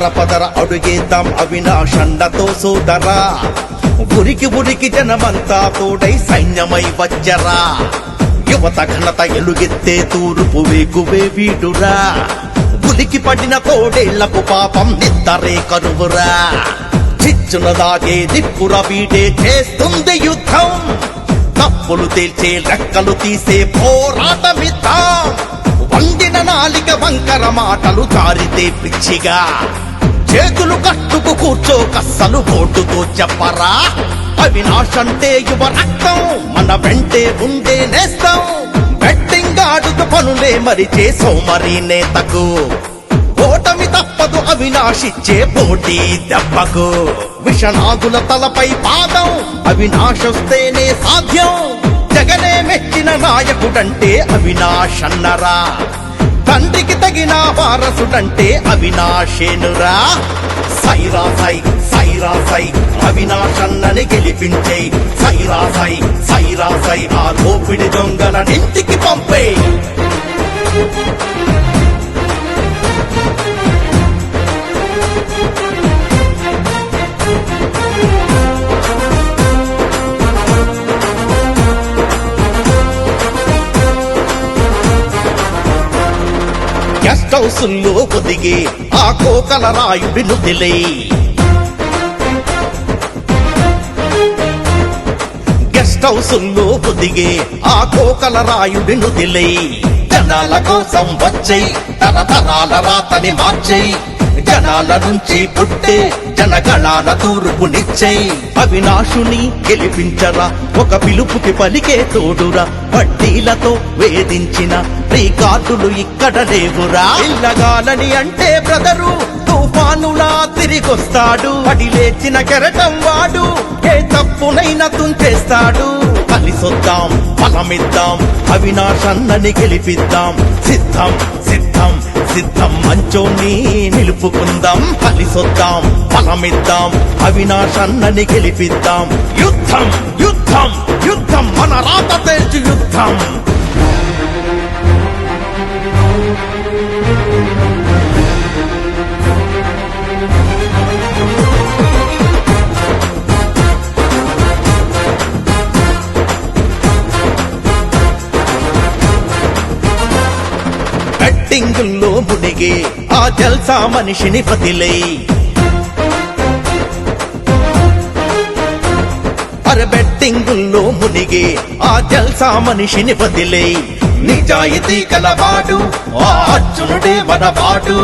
పదర పదర అడుగేద్దాం అవినాషండతో సోదరా. ఉరికి ఉరికి జనమంతా తోడై సైన్యమై వచ్చరా. యువత ఘనత ఎలుగెత్తే తూరుపు వేగువే వీడురా. ఉలికి పడిన తోడేళ్ళకు పాపం నిద్దరే కరువురా చిచ్చున దాగే దిప్పుర వీడే చేస్తుంది యుద్ధం. తప్పులు తేల్చే రెక్కలు తీసే పోరాటమిద్దాం. వండిన నాలిక వంకర మాటలు తారితే పిచ్చిగా. చేతులు కట్టుకు కూర్చో కస్సలు ఓటుతో చెప్పరా? అవినాశంటే యువ రక్తం మన వెంటే ఉండే నేస్తం. బెట్టింగ్ ఆడుతూ పనులే మరిచే మరి నేతకు. ఓటమి తప్పదు అవినాశిచ్చే పోటీ దెబ్బకు. విషనాగుల తలపై పాదం అవినాశొస్తేనే సాధ్యం. జగనే మెచ్చిన నాయకుడంటే అవినాశన్నరా. తండ్రికి తగిన వారసుడంటే అవినాశేనురా. సైరా సై సైరా సై అవినాశన్నని గెలిపించే సైరా సై సైరా సై ఆ దోపిడి దొంగల ఇంటికి పంపే మనసుల్లో ఒదిగే ఆ కోకల రాయుడి నుదిలే గెస్ట్ హౌసుల్లో ఒదిగే ఆ కోకల రాయుడి నుదిలే జనాల కోసం వచ్చై తనాల రాతని మార్చై జనాల నుంచి పుట్టే జనగణాల తూర్పునిచ్చై అవినాశుని గెలిపించరా ఒక పిలుపుకి పలికే తోడురా వడ్డీలతో వేధించిన రికార్డులు ఇక్కడ లేవురా. ఇల్లగాలని అంటే బ్రదరు తుఫానులా తిరిగొస్తాడు. పడి లేచిన కెరటం వాడు ఏ తప్పునైనా తుంచేస్తాడు. కలిసొద్దాం ఫలమిద్దాం అవినాశన్నని గెలిపిద్దాం. సిద్ధం సిద్ధం సిద్ధం మంచోన్ని నిలుపుకుందాం కలిసొద్దాం ఫలమిద్దాం అవినాశన్నని గెలిపిద్దాం. యుద్ధం యుద్ధం యుద్ధం మన రాత తేల్చు యుద్ధం. బెట్టింగుల్లో మునిగి ఆ జల్సా మనిషిని వదిలే అరబెట్టింగుల్లో మునిగి ఆ జల్సా మనిషిని వదిలే నిజాయితీ కలవాడు ఆ అర్జునుడే మనవాడు.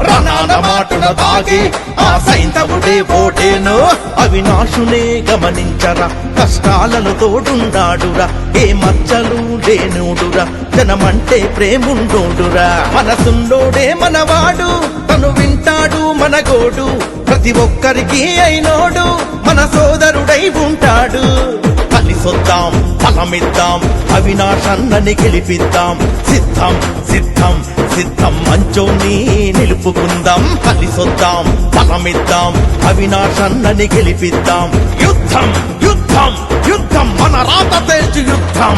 రణాన మాటున తాగి ఆ సైంధవుడే ఓటేను. అవినాశునే గమనించరా కష్టాలను తోడుండాడురా. ఏ మచ్చలు లేనుడురా జనమంటే ప్రేముండోడురా. మనసుండోడే మనవాడు తను వింటాడు మన గోడు. ప్రతి ఒక్కరికి అయినోడు మన సోదరుడై ఉంటాడు. కలిసొద్దాం ఫలమిద్దాం అవినాశన్నని గెలిపిద్దాం. సిద్ధం సిద్ధం సిద్ధం మంచోని నిలుపుకుందాం. కలిసొద్దాం ఫలమిద్దాం అవినాశన్నని గెలిపిద్దాం. యుద్ధం యుద్ధం యుద్ధం మన రాత తేజు యుద్ధం.